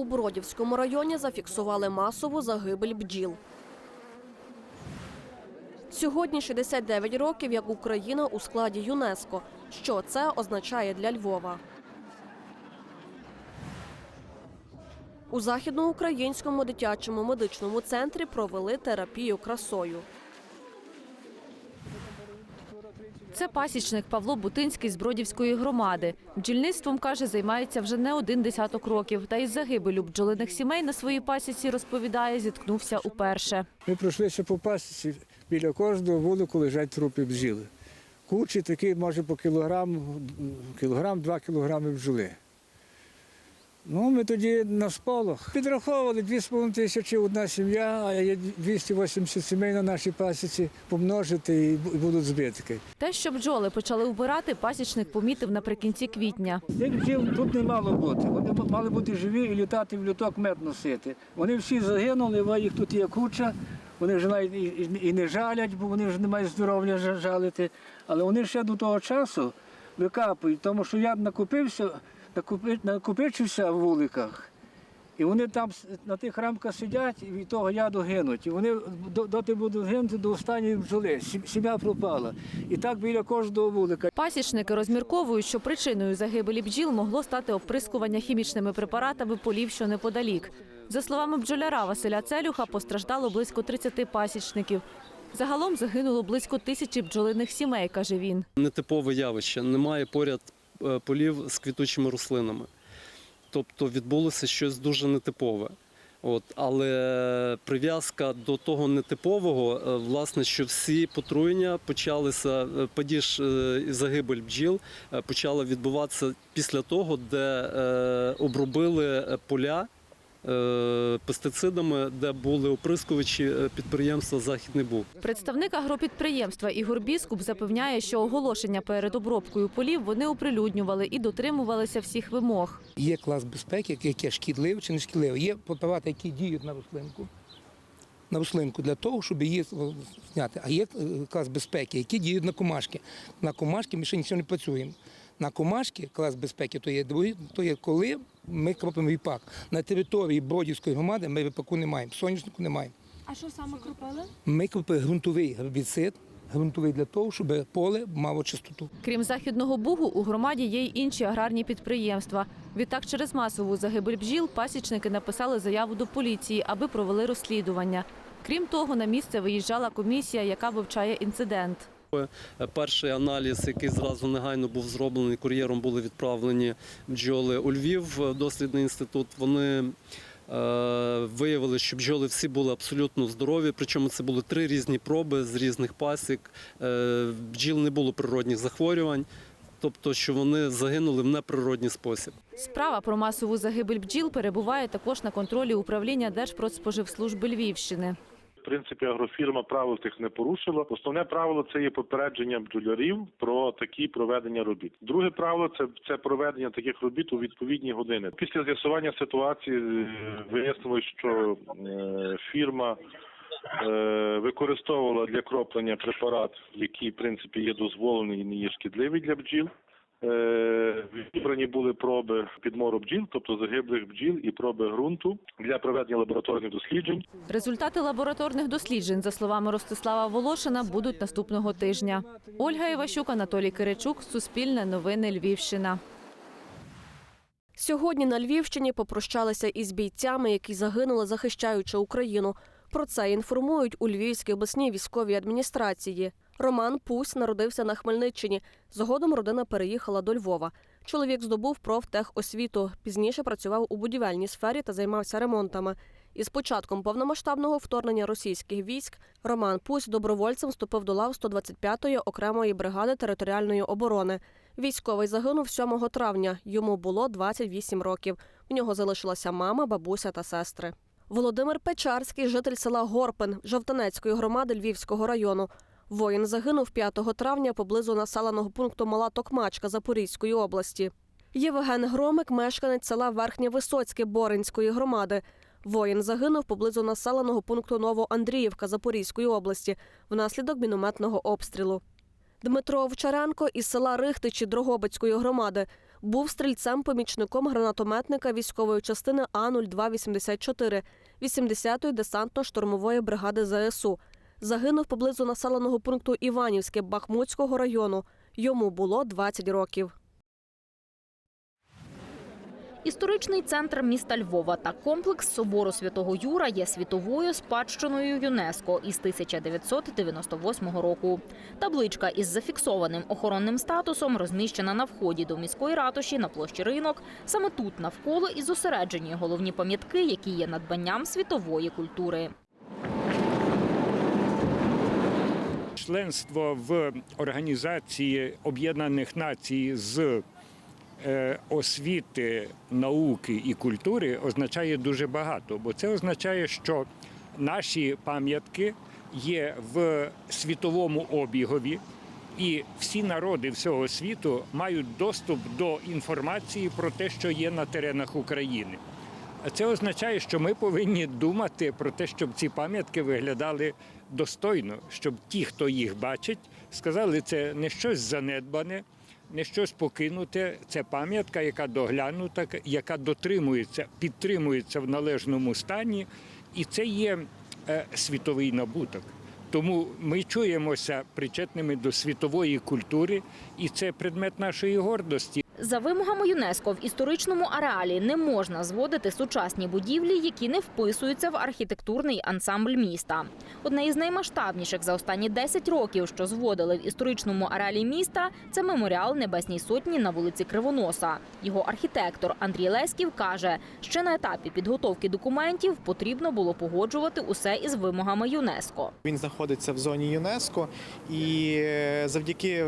У Бродівському районі зафіксували масову загибель бджіл. Сьогодні 69 років, як Україна у складі ЮНЕСКО. Що це означає для Львова? У західноукраїнському дитячому медичному центрі провели терапію красою. Це пасічник Павло Бутинський з Бродівської громади. Бджільництвом, каже, займається вже не один десяток років. Та із загибелю бджолиних сімей на своїй пасіці, розповідає, зіткнувся уперше. Ми пройшлися по пасіці, біля кожного вулику лежать трупи бджіли. Кучі такі, може, по кілограм, кілограм, два кілограми бджоли. Ну, ми тоді на сполох підраховували 2,5 тисячі одна сім'я, а є 280 сімей на нашій пасіці, помножити і будуть збитки. Те, що бджоли почали вбирати, пасічник помітив наприкінці квітня. Тих бджіл тут не мало бути. Вони мали бути живі і літати в люток мед носити. Вони всі загинули, бо їх тут є куча. Вони вже навіть і, не жалять, бо вони вже не мають здоров'я жалити. Але вони ще до того часу викапують, тому що я накупився, накупи, накопичився в вуликах. І вони там на тих рамках сидять і від того яду гинуть. І вони до- доти будуть гинути до останньої бджоли. Сім- Сім'я пропала. І так біля кожного вулика. Пасічники розмірковують, що причиною загибелі бджіл могло стати оприскування хімічними препаратами полів, що неподалік. За словами бджоляра Василя Целюха, постраждало близько 30 пасічників. Загалом загинуло близько тисячі бджолиних сімей, каже він. нетипове явище. Немає поряд полів з квітучими рослинами. Тобто відбулося щось дуже нетипове. От, але прив'язка до того нетипового, е, власне, що всі потруєння почалися, е, падіж е, і загибель бджіл е, почала відбуватися після того, де е, обробили е, поля е, пестицидами, де були оприскувачі е, підприємства Західний Буг. Представник агропідприємства Ігор Біскуп запевняє, що оголошення перед обробкою полів вони оприлюднювали і дотримувалися всіх вимог. Є клас безпеки, яке шкідливе чи не шкідливе. Є препарати, які діють на рослинку. На рослинку для того, щоб її зняти. А є е, клас безпеки, які діють на комашки. На комашки ми ще нічого не працюємо. На комашки клас безпеки то є другий, то є коли ми кропимо віпак. На території Бродівської громади ми віпаку не маємо, соняшнику не маємо. А що саме кропили? Ми кропили ґрунтовий гербіцид, ґрунтовий для того, щоб поле мало чистоту. Крім західного бугу, у громаді є й інші аграрні підприємства. Відтак, через масову загибель бджіл пасічники написали заяву до поліції, аби провели розслідування. Крім того, на місце виїжджала комісія, яка вивчає інцидент. Е, Перший аналіз, який зразу негайно був зроблений кур'єром, були відправлені бджоли у Львів, е, дослідний інститут. Вони е, виявили, що бджоли всі були абсолютно здорові. Причому це були три різні проби з різних пасік. Бджіл не було природних захворювань, тобто, що вони загинули в неприродній спосіб. Справа про масову загибель бджіл перебуває також на контролі управління Держпродспоживслужби Львівщини. В принципі, агрофірма правил тих не порушила. Основне правило це є попередження бджолярів про такі проведення робіт. Друге правило це, це проведення таких робіт у відповідні години. Після з'ясування ситуації е, вияснилось, що е, фірма е, використовувала для кроплення препарат, який в принципі є дозволений і не є шкідливий для бджіл. Е, Відібрані були проби підмору бджіл, тобто загиблих бджіл, і проби ґрунту для проведення лабораторних досліджень. Результати лабораторних досліджень, за словами Ростислава Волошина, будуть наступного тижня. Ольга Іващук, Анатолій Киричук, Суспільне новини Львівщина. Сьогодні на Львівщині попрощалися із бійцями, які загинули, захищаючи Україну. Про це інформують у Львівській обласній військовій адміністрації. Роман Пусь народився на Хмельниччині. Згодом родина переїхала до Львова. Чоловік здобув профтехосвіту. Пізніше працював у будівельній сфері та займався ремонтами. Із початком повномасштабного вторгнення російських військ Роман Пусь добровольцем вступив до лав 125-ї окремої бригади територіальної оборони. Військовий загинув 7 травня. Йому було 28 років. В нього залишилася мама, бабуся та сестри. Володимир Печарський, житель села Горпин Жовтанецької громади Львівського району. Воїн загинув 5 травня поблизу населеного пункту Мала Токмачка Запорізької області. Євген Громик, мешканець села Верхнє Висоцьке Боринської громади. Воїн загинув поблизу населеного пункту Новоандріївка Запорізької області внаслідок мінометного обстрілу. Дмитро Овчаренко із села Рихтичі Дрогобицької громади. Був стрільцем-помічником гранатометника військової частини А-0284 80-ї десантно-штурмової бригади ЗСУ. Загинув поблизу населеного пункту Іванівське Бахмутського району. Йому було 20 років. Історичний центр міста Львова та комплекс собору святого Юра є світовою спадщиною ЮНЕСКО із 1998 року. Табличка із зафіксованим охоронним статусом розміщена на вході до міської ратуші на площі ринок. Саме тут навколо і зосереджені головні пам'ятки, які є надбанням світової культури. Членство в Організації Об'єднаних Націй з е, освіти, науки і культури означає дуже багато, бо це означає, що наші пам'ятки є в світовому обігові, і всі народи всього світу мають доступ до інформації про те, що є на теренах України. Це означає, що ми повинні думати про те, щоб ці пам'ятки виглядали достойно, щоб ті, хто їх бачить, сказали, це не щось занедбане, не щось покинуте. Це пам'ятка, яка доглянута, яка дотримується, підтримується в належному стані, і це є е, світовий набуток. Тому ми чуємося причетними до світової культури, і це предмет нашої гордості. За вимогами ЮНЕСКО в історичному ареалі не можна зводити сучасні будівлі, які не вписуються в архітектурний ансамбль міста. Одне із наймасштабніших за останні 10 років, що зводили в історичному ареалі міста, це меморіал Небесній Сотні на вулиці Кривоноса. Його архітектор Андрій Леськів каже, ще на етапі підготовки документів потрібно було погоджувати усе із вимогами ЮНЕСКО. Він знаходиться в зоні ЮНЕСКО, і е, завдяки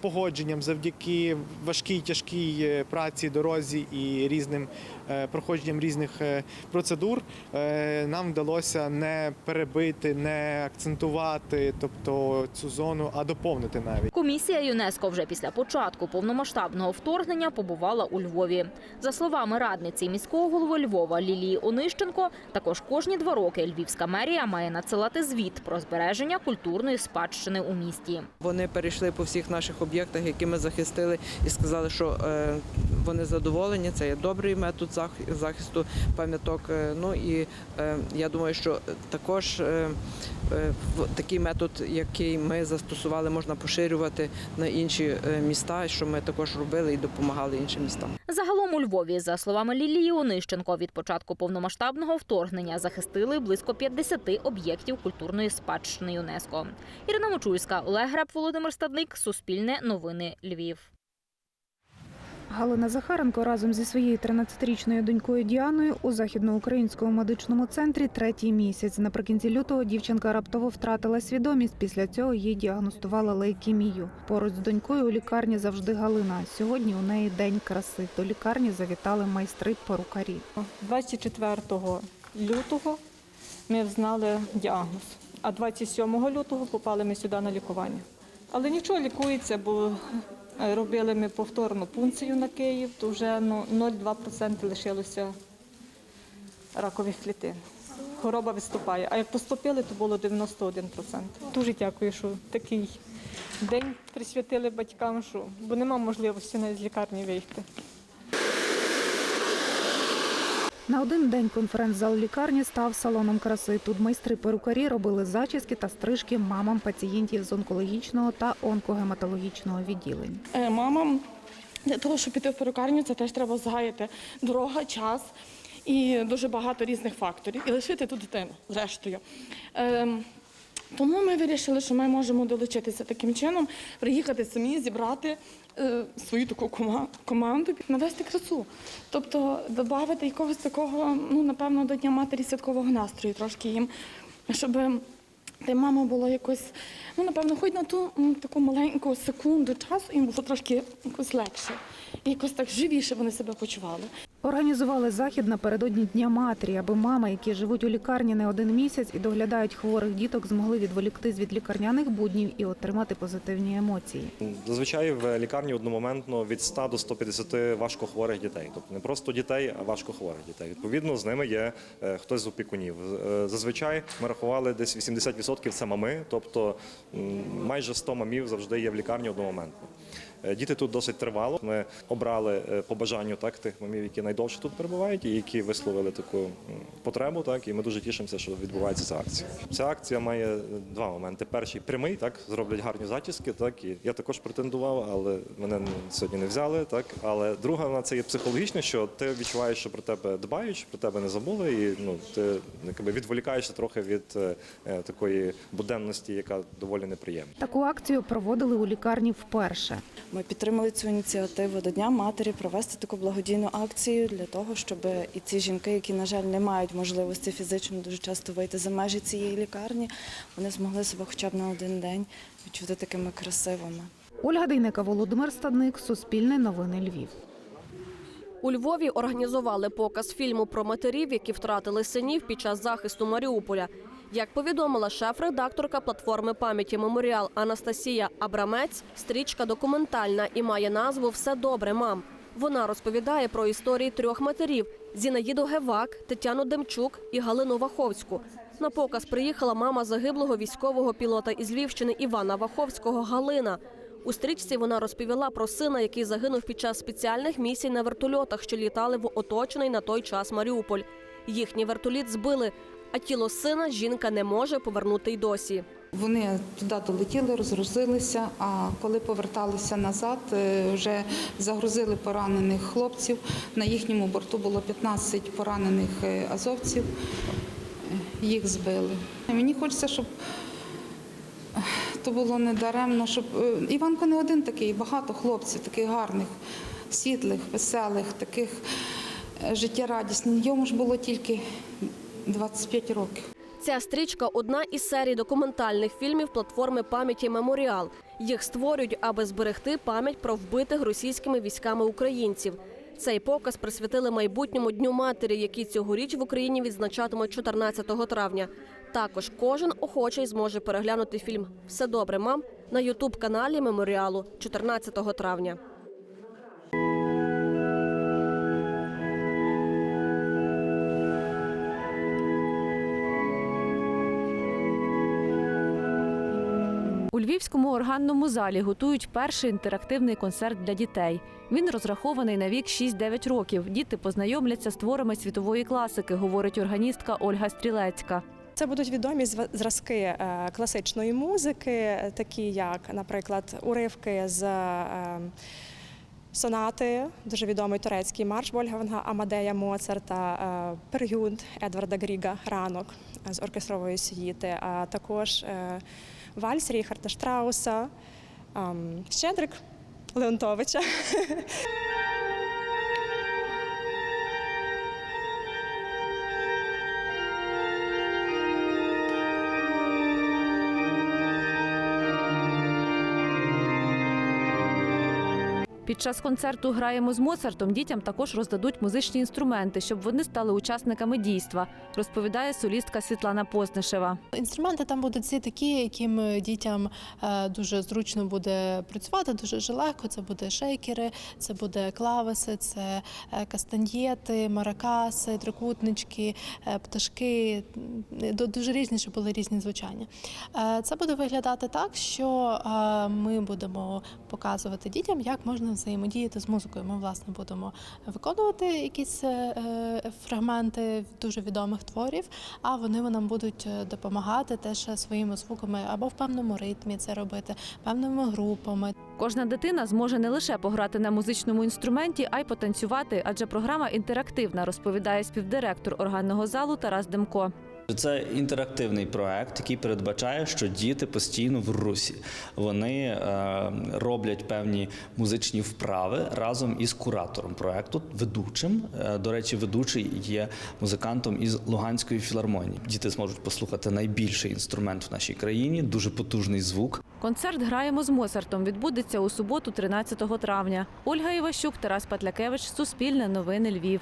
погодженням, завдяки важкій тяжкій е, праці, дорозі і різним е, проходженням різних е, процедур е, нам вдалося не перебити, не акцентувати, тобто цю зону, а доповнити навіть. Комісія ЮНЕСКО вже після початку повномасштабного вторгнення побувала у Львові. За словами радниці міського голови Львова Лілії Онищенко, також кожні два роки Львівська мерія має надсилати звіт про збереження культурної спадщини у місті. Вони перейшли по всіх наших об'єктах, які ми захистили, і сказали, що е, вони задоволені. Це є добрий метод захисту пам'яток. Е, Ну і е, я думаю, що також такий метод, який ми застосували, можна поширювати на інші е, міста, що ми також робили і допомагали іншим містам. Загалом у Львові, за словами Лілії Онищенко, від початку повномасштабного вторгнення захистили близько 50 об'єктів культурної спадщини ЮНЕСКО. Ірина Мочульська, Олег Греб, Володимир Стадник, Суспільне новини Львів. Галина Захаренко разом зі своєю 13-річною донькою Діаною у західноукраїнському медичному центрі третій місяць. Наприкінці лютого дівчинка раптово втратила свідомість. Після цього їй діагностували лейкемію. Поруч з донькою у лікарні завжди Галина. Сьогодні у неї день краси. До лікарні завітали майстри перукарі. 24 лютого ми взнали діагноз, а 27 лютого попали ми сюди на лікування. Але нічого лікується, бо робили ми повторну пункцію на Київ, то вже ну, 0,2% лишилося ракових клітин. Хвороба виступає. А як поступили, то було 91%. Дуже дякую, що такий день присвятили батькам, що, бо нема можливості навіть з лікарні вийти. На один день конференц-зал лікарні став салоном краси. Тут майстри перукарі робили зачіски та стрижки мамам пацієнтів з онкологічного та онкогематологічного відділень. Е, Мамам для того, щоб піти в перукарню, це теж треба згаяти дорога, час і дуже багато різних факторів. І лишити ту дитину, зрештою. Тому ми вирішили, що ми можемо долучитися таким чином, приїхати самі, зібрати е, свою таку кома- команду, навести красу. Тобто додати якогось такого, ну напевно, до Дня матері святкового настрою трошки їм, щоб де мама було якось, ну напевно, хоч на ту м, таку маленьку секунду часу їм було трошки якось легше. І якось так живіше вони себе почували. Організували захід напередодні Дня матері, аби мами, які живуть у лікарні не один місяць і доглядають хворих діток, змогли відволіктись від лікарняних буднів і отримати позитивні емоції. Зазвичай в лікарні одномоментно від 100 до 150 важкохворих дітей. Тобто не просто дітей, а важкохворих дітей. Відповідно, з ними є е, хтось з опікунів. Е, Зазвичай ми рахували десь 80% це мами, тобто майже 100 мамів завжди є в лікарні одномоментно. Е, Діти тут досить тривало. Ми обрали е, по бажанню так тих мамів, які найдовше тут перебувають, і які висловили таку потребу. Так і ми дуже тішимося, що відбувається ця акція. Ця акція має два моменти. Перший прямий, так зроблять гарні зачіски. Так і я також претендував, але мене сьогодні не взяли. Так, але друга вона це є психологічне, що ти відчуваєш, що про тебе дбають, що про тебе не забули, і ну ти якби відволікаєшся трохи від е, е, такої буденності, яка доволі неприємна. Таку акцію проводили у лікарні вперше. Ми підтримали цю ініціативу до Дня матері провести таку благодійну акцію для того, щоб і ці жінки, які, на жаль, не мають можливості фізично дуже часто вийти за межі цієї лікарні, вони змогли себе хоча б на один день відчути такими красивими. Ольга Дейнека, Володимир Стадник, Суспільне новини Львів. У Львові організували показ фільму про матерів, які втратили синів під час захисту Маріуполя. Як повідомила шеф-редакторка платформи пам'яті Меморіал Анастасія Абрамець, стрічка документальна і має назву Все добре, мам. Вона розповідає про історії трьох матерів: Зінаїду Гевак, Тетяну Демчук і Галину Ваховську. На показ приїхала мама загиблого військового пілота із Львівщини Івана Ваховського Галина. У стрічці вона розповіла про сина, який загинув під час спеціальних місій на вертольотах, що літали в оточений на той час Маріуполь. Їхній вертоліт збили, а тіло сина жінка не може повернути й досі. Вони туди долетіли, розгрузилися. А коли поверталися назад, е, вже загрузили поранених хлопців. На їхньому борту було 15 поранених е, азовців. Е, Їх збили. Мені хочеться, щоб то було не даремно, щоб Іванко не один такий, багато хлопців, таких гарних, світлих, веселих, таких життєрадісних. Йому ж було тільки 25 років. Ця стрічка одна із серій документальних фільмів платформи пам'яті Меморіал. Їх створюють, аби зберегти пам'ять про вбитих російськими військами українців. Цей показ присвятили майбутньому дню матері, який цьогоріч в Україні відзначатимуть 14 травня. Також кожен охочий зможе переглянути фільм Все добре, мам на ютуб каналі Меморіалу 14 травня. У Львівському органному залі готують перший інтерактивний концерт для дітей. Він розрахований на вік 6-9 років. Діти познайомляться з творами світової класики, говорить органістка Ольга Стрілецька. Це будуть відомі зразки е, класичної музики, такі як, наприклад, уривки з е, сонати, дуже відомий турецький марш Вольфганга Амадея Моцарта, Пергюнд Едварда Гріга Ранок з оркестрової сюїти, а також е, вальс Ріхарда Штрауса, ем, Щедрик Леонтовича. Під час концерту Граємо з Моцартом дітям також роздадуть музичні інструменти, щоб вони стали учасниками дійства, розповідає солістка Світлана Познишева. Інструменти там будуть всі такі, яким дітям е, дуже зручно буде працювати, дуже легко. Це буде шейкери, це буде клавеси, це е, кастаньєти, маракаси, трикутнички, е, пташки. Дуже різні, щоб були різні звучання. Це буде виглядати так, що ми будемо показувати дітям, як можна взаємодіяти з музикою. Ми власне будемо виконувати якісь е, е, фрагменти дуже відомих творів, а вони нам будуть е, допомагати теж своїми звуками або в певному ритмі це робити, певними групами. Кожна дитина зможе не лише пограти на музичному інструменті, а й потанцювати, адже програма інтерактивна, розповідає співдиректор органного залу Тарас Демко. Це інтерактивний проект, який передбачає, що діти постійно в русі. Вони е, роблять певні музичні вправи разом із куратором проекту, ведучим. Е, до речі, ведучий є музикантом із Луганської філармонії. Діти зможуть послухати найбільший інструмент в нашій країні, дуже потужний звук. Концерт Граємо з Моцартом відбудеться у суботу, 13 травня. Ольга Іващук, Тарас Патлякевич, Суспільне новини Львів.